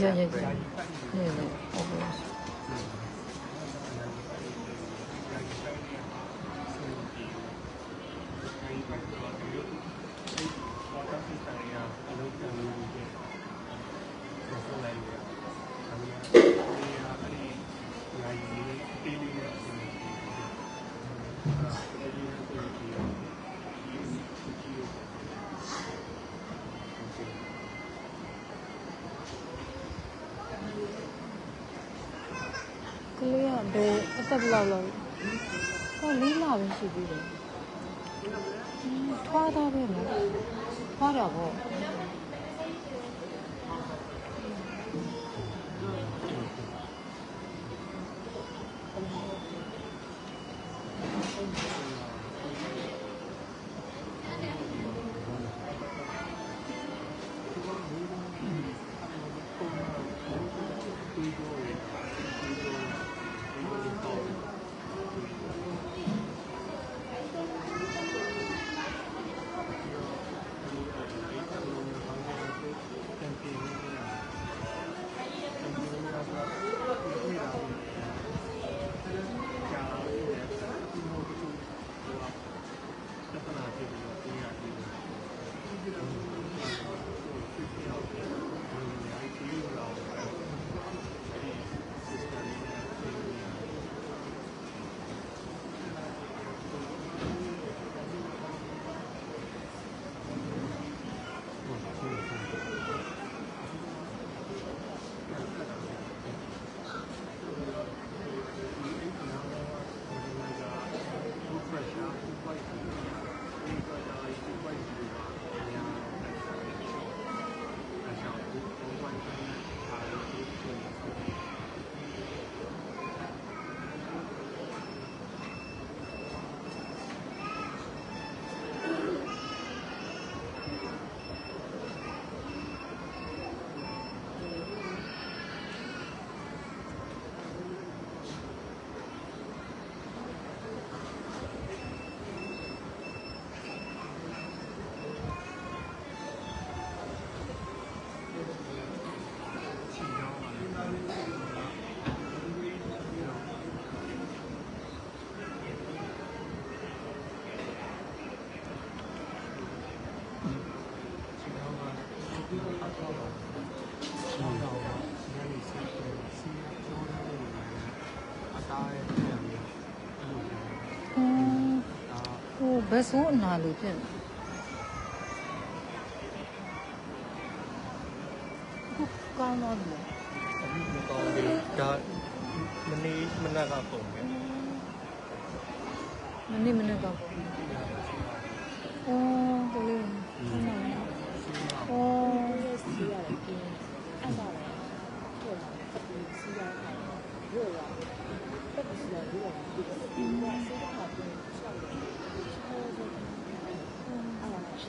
いやいやいや。いやいや。いや ဘယ်အသက်ဘယ်လောက်လောက်ဟောလေးလာပဲရှိသေးတယ်ဟ င်း ဟိုဘယ်ဆုံးအနာလို့ဖြစ်နေခုကောင်းတော့တယ်ကောင်းပြီဒါ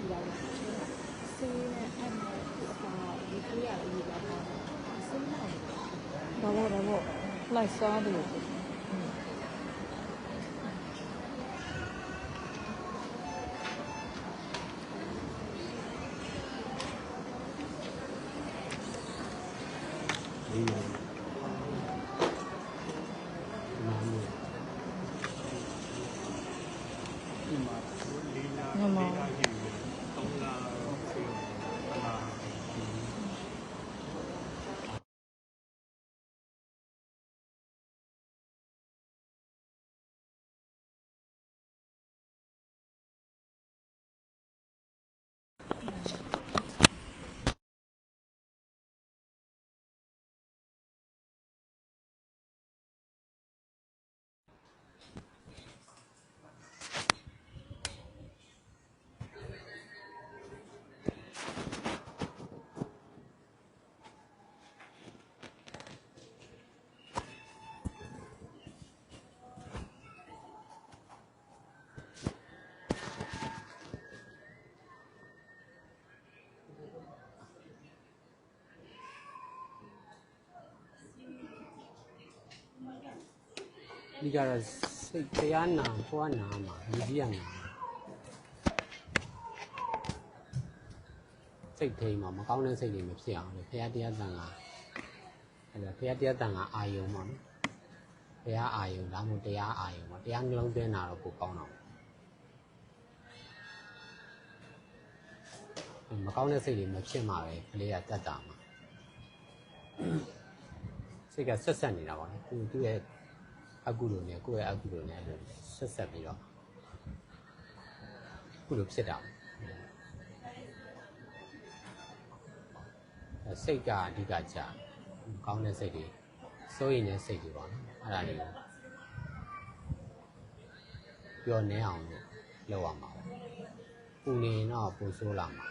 အဲ့ဒါရှိရတယ်စီးနဲ့အဲ့မှာဒီကလေးရတယ်ဒီကတော့စီးရတယ်ဒါပေါ့ဒါပေါ့လိုက်စားတယ် ဒီကတော့စိတ်တရားနာဟိုကနာမှာလူကြီးကနာစိတ်ထိန်မှာမကောင်းတဲ့စိတ်တွေမဖြစ်အောင်လေဖရာတရားတန်ကအဲ့ဒါဖရာတရားတန်ကအာယုံပါနော်ဖရာအာယုံဒါမှမဟုတ်တရားအာယုံပါတရားနှလုံးသွင်းတာတော့ပိုကောင်းတော့မကောင်းတဲ့စိတ်တွေမဖြစ်မှာပဲကလေးကတတ်တာမှာစိတ်ကဆက်ဆက်နေတာပါလေသူသူ့ရဲ့ အကုလိုနဲ့ကိုယ့်ရဲ့အကုလိုနဲ့အဲ့လိုဆက်ဆက်ပြီးတော့ကုလိုဖြစ်တာအဲစိတ်ကအဓိကကြာကောင်းတဲ့စိတ်တွေစိုးရင်တဲ့စိတ်တွေပေါ့နော်အဲ့ဒါတွေကိုပျော်နေအောင်လို့လုပ်ရမှာပေါ့ပူနေရင်တော့ပူဆိုးလာမှာ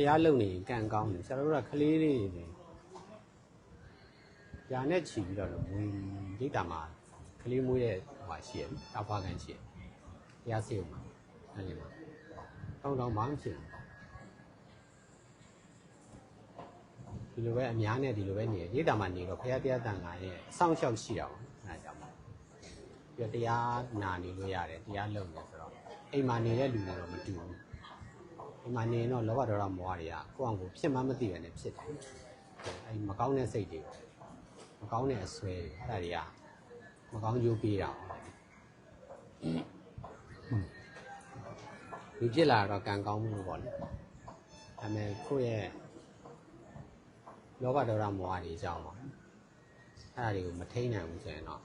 တရားလုံနေရင်ကံကောင်းတယ်ဆရာတို့ကကလေးလေးတွေညာနဲ့ချီပြီးတော့မွေးဒိတ်တာမှာကလေးမွေးတဲ့ဟိုရှိရတောက်ဖားကန်ရှိရတရားစီမှာအဲ့ဒီမှာတောင်းတောင်းမှမဖြစ်ဘူးဒီလိုပဲအများနဲ့ဒီလိုပဲနေရိတ်တာမှာနေတော့ဖရာတရားတန်ခါရဲ့အဆောင်ရှောက်ရှိတာပေါ့အဲဒါကြောင့်မို့ပြီးတော့တရားနာနေလို့ရတယ်တရားလုပ်နေဆိုတော့အိမ်မှာနေတဲ့လူတွေတော့မတူဘူး အိမ်မှာနေရင်တော့လောဘဒေါသမောဟတွေကကိုယ့်အောင်ကိုဖြစ်မှမသိပဲနဲ့ဖြစ်တယ်အဲမကောင်းတဲ့စိတ်တွေမကောင်းတဲ့အဆွဲတွေအဲ့ဒါတွေကမကောင်းကျိုးပေးတာပေါ့လူဖြစ်လာတော့ကံကောင်းမှုပေါ့လေဒါပေမဲ့ကိုယ့်ရဲ့လောဘဒေါသမောဟတွေကြောင့်ပါအဲ့ဒါတွေကိုမထိန်နိုင်ဘူးဆိုရင်တော့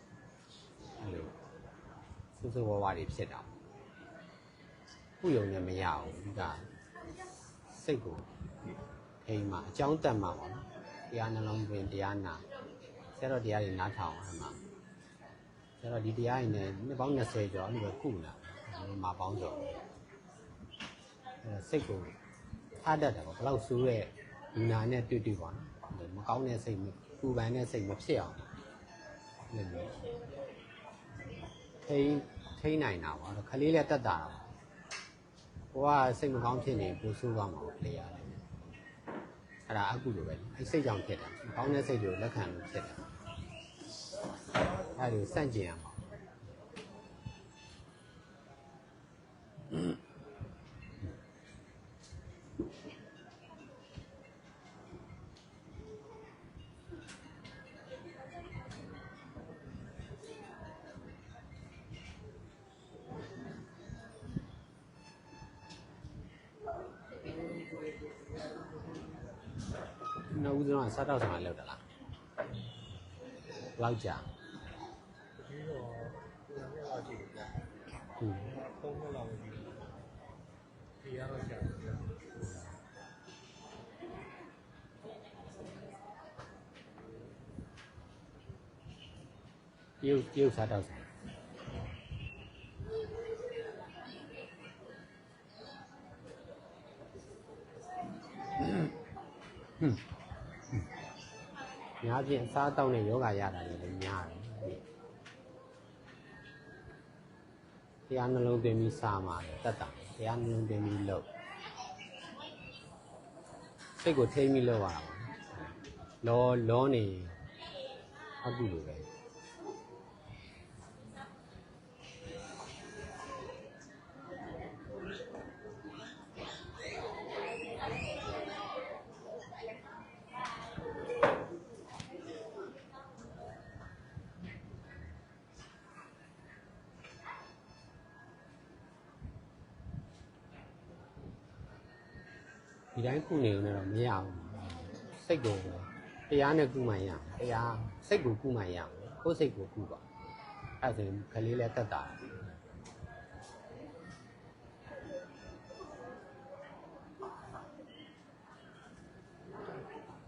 အဲ့လိုစူးစူးဝါးဝါးတွေဖြစ်တာပေါ့ခုယုံနဲ့မရဘူးဒီက စိတ်ကိုထိန်မှာအကြောင်းတက်မှာပေါ့နော်တရားနှလုံးသွင်းတရားနာဆရာတော်တရားတွေနားထောင်အဲ့မှာဆရာတော်ဒီတရားတွေနဲ့နှစ်ပေါင်း20ကျော်အဲ့လိုပဲကုလာတယ်မှာပေါင်းကျော်အဲ့စိတ်ကိုထားတတ်တယ်ပေါ့ဘယ်လောက်ဆိုးတဲ့လူနာနဲ့တွေ့တွေ့ပါနော်မကောင်းတဲ့စိတ်ပူပန်တဲ့စိတ်မဖြစ်အောင်လည်းမျိုးထိန်းထိန်းနိုင်တာပါခလေးလည်းတက်တာပါ ကိုကစိတ်မကောင်းဖြစ်နေပူဆိုးသွားမှာပေါ့လေရတယ်အဲ့ဒါအကုလိုပဲအဲ့စိတ်ကြောင့်ဖြစ်တာမကောင်းတဲ့စိတ်တွေကိုလက်ခံလို့ဖြစ်တာအဲ့ဒါကိုစန့်ကျင်ရမှာနော စားတော့ဆောင်လောက်တာလားလောက်ကြာဒီတော့ပြန်ပြန်လာကြည့်တယ်อืมသုံးနှစ်လောက်ပြီဒီရတော့ကြာတယ်ပြုတ်ပြုတ်စားတော့ ဆောင်ညာပြင်အစားတောက်နဲ့ယောဂရတာလည်းများတယ်တရားနှလုံးသွင်းပြီးစားမှာတတ်တာတရားနှလုံးသွင်းပြီးလုပ်စိတ်ကိုထိမ့်ပြီးလုပ်ရတာပေါ့လောလောနေအကုလိုပဲ ကုနေလို့တော့မရဘူးစိတ်ကိုတရားနဲ့ကုမှရအောင်တရားစိတ်ကိုကုမှရအောင်ကိုယ်စိတ်ကိုကုပါအဲ့ဒါဆိုရင်ခလေးလည်းတက်တာ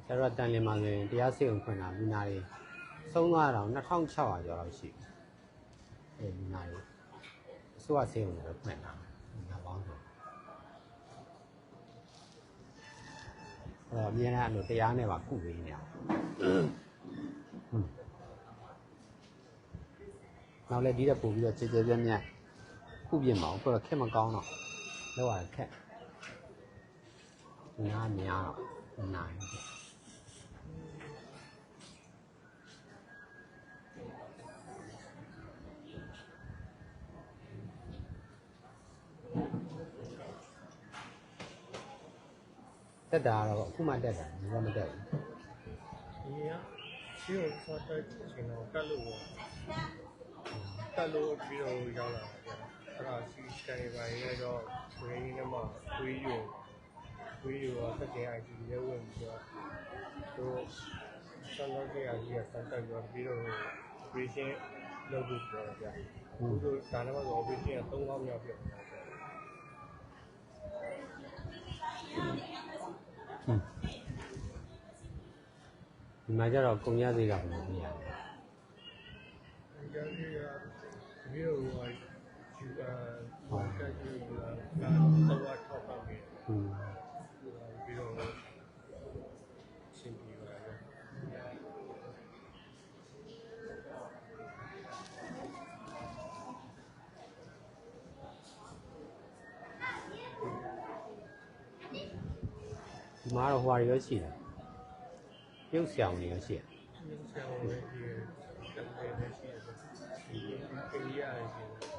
ဆရာတော်တန်လင်းမှာဆိုရင်တရားစိတ်ကိုခွင့်တာလူနာတွေဆုံးသွားတော့2600ကျော်လောက်ရှိပြီအဲလူနာတွေအစိုးရစိတ်ကိုလည်းခွင့်တာလူနာပေါင်းဆို အဲ့ တော့အမြဲတမ်းအဲ့လိုတရားနဲ့ပါကုပေးနေအောင်ဟွန်းနောက်လည်းဒီတဲ့ပို့ပြီးတော့ကြည်ကြဲပြန့်ပြန့်ခုပြစ်မအောင်ခုတော့ခက်မကောင်းတော့လောက်ရခက်နားများတော့နားရတက် တာကတော့အခုမှတက်တာဘာမှမတက်ဘူးဒီကဒီကိုစောတက်ရှင်တော့တက်လို့ပေါ့တက်လို့ပြီးတော့ရောက်လာတယ်အဲ့ဒါစီစကန်ပါရဲတော့ဝင်းနေမှာဝေးယူဝေးယူတော့တက်တဲ့ IT ရဲဝင်ပြီးတော့တို့ဆန်တော့ကြီးအကြီးကစတက်ပြီးတော့ပြီးတော့ operation လုပ်ဖို့ပြောတယ်ဗျ။အခုတို့ဒါနဲ့မှဆို operation က3လောက်မြောက်ပြောတ ဒီမှာကျတော့ကုန်ရသေးတာမဟုတ်ဘူး။ဒီကနေ့ကပြီးတော့ဟိုယူအာဟိုတက်ကြီးကတော့တော့ထောက်ပါမယ် อืม ။ပြီးတော့ရှင်းပြပါရစေ ဒီမှာတော့ဟွာတွေရောရှိတယ်ပြုတ်ဆောင်တွေရောရှိတယ်။ဒီဆောင်းလေးဒီတက်တယ်လည်းရှိတယ်။ဒီကိရိယာရှိတယ်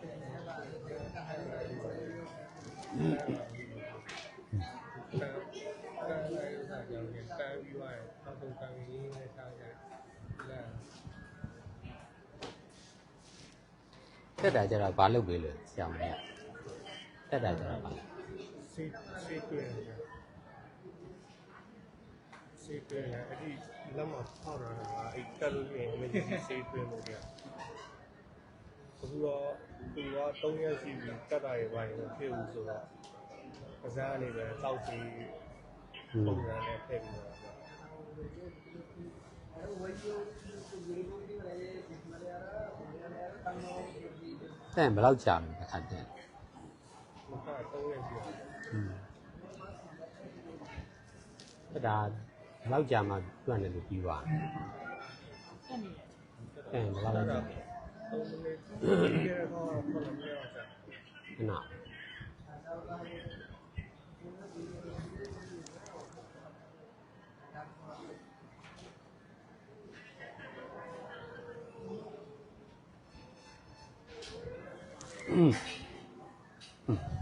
တန်တန်လိုက်ဥစားကြောင့်တန်ပြီးသွားရင်အောက်ဆုံးတန်ရင်းနဲ့စားကြလမ်းတက်တာကျတော့ဘာလုပ်ပေးလို့ဆရာမကြီးကတက်တာကျတော့ဘာစေးစေးတွေ့တယ်စေးတွေ့ရင်အဲ့ဒီလက်မဖောက်ရတာကအဲ့တက်လို့ရှိရင်မကြီးစေးတွေ့မှုကြ အခုတော့သူက3ရက်ရှိပြီတက်တာရေပိုင်းမဖြစ်ဘူးဆိုတော့ကစားနေပဲတောက်စီပုံစံနဲ့ဖဲ့ပြီးတော့တဲ့ဘယ်လောက်ကြာမလဲခါတဲ့မခါ3ရက်ရှိတယ်อืมဒါဘယ်လောက်ကြာမှတွန့်တယ်လို့ပြီးသွားတယ်တက်နေတယ်အဲဘယ်လောက်ကြာ ဒါ3မိ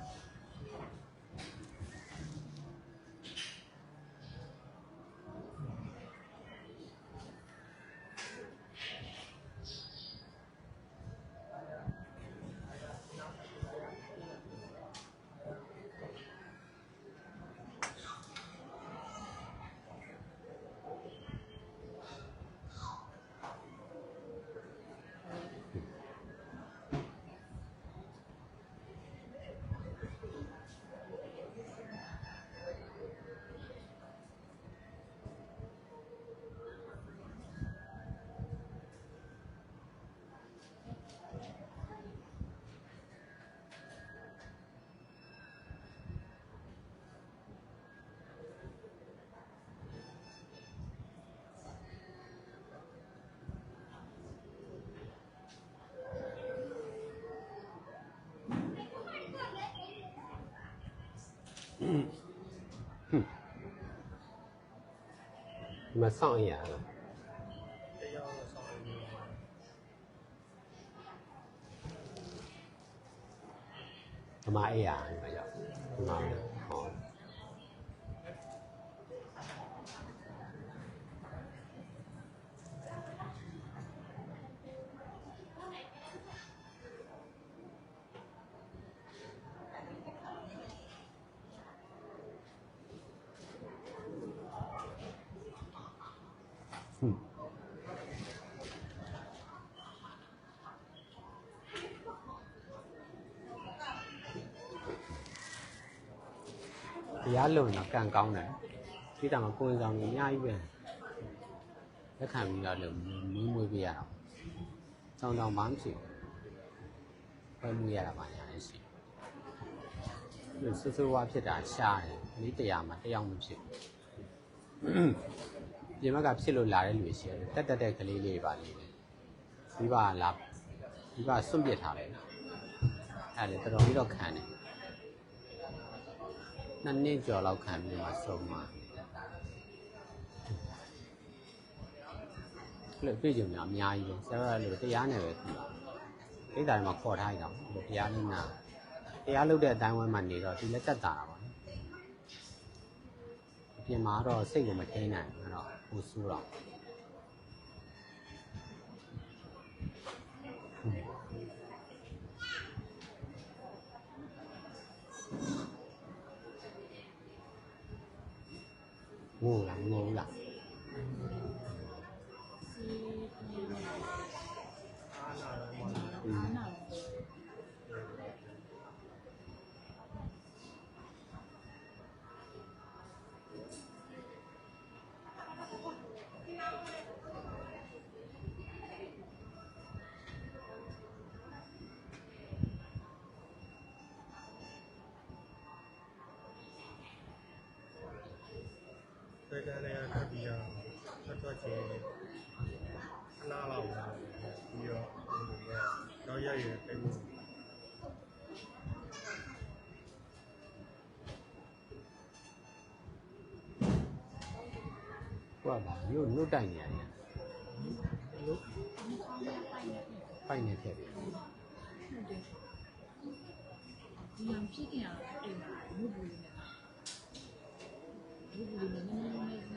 နစ်ဒီရတော့9မိနစ်အောင်ကြာခဏอืมဒီ တရားတော့ဆောင်နေတယ်ဒီမှာအေးရဒီမှာရောက်ဒီမှာဟောတရားလုံတော့ကံကောင်းတယ်ဒီတောင်မှာကိုယ်ဆောင်ကြီးအများကြီးပဲလက်ခံပြီးတော့လုံမွေးမွေးပေးရတော့တောင်းတောင်းမှမရှိဘူးပဲမွေးရတာပါညာလည်းရှိတယ်ဆူဆူဝါဖြစ်တာရှားတယ်ဒီတရားမှာတယောက်မဖြစ်ဘူးပြင်မကဖြစ်လို့လာတဲ့လူရှိတယ်တက်တက်တဲ့ကလေးလေးပါလေးပဲမိဘလာမိဘစွန့်ပစ်ထားတယ်အဲ့ဒါလေတော်တော်ကြီးတော့ခံတယ် နှစ်နှစ်ကျော်လောက်ခံပြီးမှဆုံးမှာအဲ့လိုပြည့်ကြုံများအများကြီးပဲဆရာကလည်းတရားနဲ့ပဲပြီးတာအိဒါတွေမှာခေါ်ထားရအောင်တရားလေးနာတရားလုပ်တဲ့အတိုင်းဝိုင်းမှာနေတော့ဒီလက်သက်တာတာပါနော်အပြင်မှာတော့စိတ်ကိုမထိန်နိုင်ဘူးအဲ့တော့ဟိုဆိုးတော့ ငိုလားငိုလား ဆွဲတန်းလေးကထွက်ပြီးတော့ထွက်ထွက်ချင်းခဏလောက်လာပြီးတော့တော့ရရတိတ်မှုကိုကပါမြို့နှုတ်တိုင်နေရတယ်လို့ပိုက်နေဖြစ်ပြီဟုတ်တယ်ဒီမှာဖြစ်ခင်ရအိမ်မှာဘုဘူးလေးနဲ့ဘုဘူးလေးနဲ့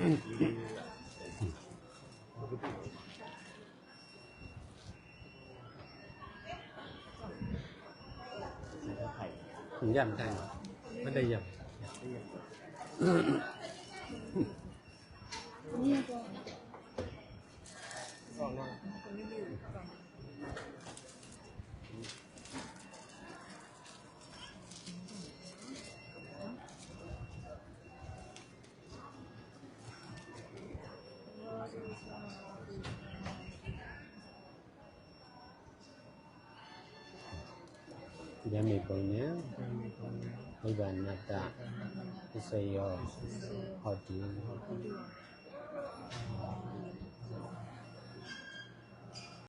ညံ့တိုင်းမတည့်ရ你 ညမေပုံညာဘုရားနတ္တသစ္စယောဟောတိ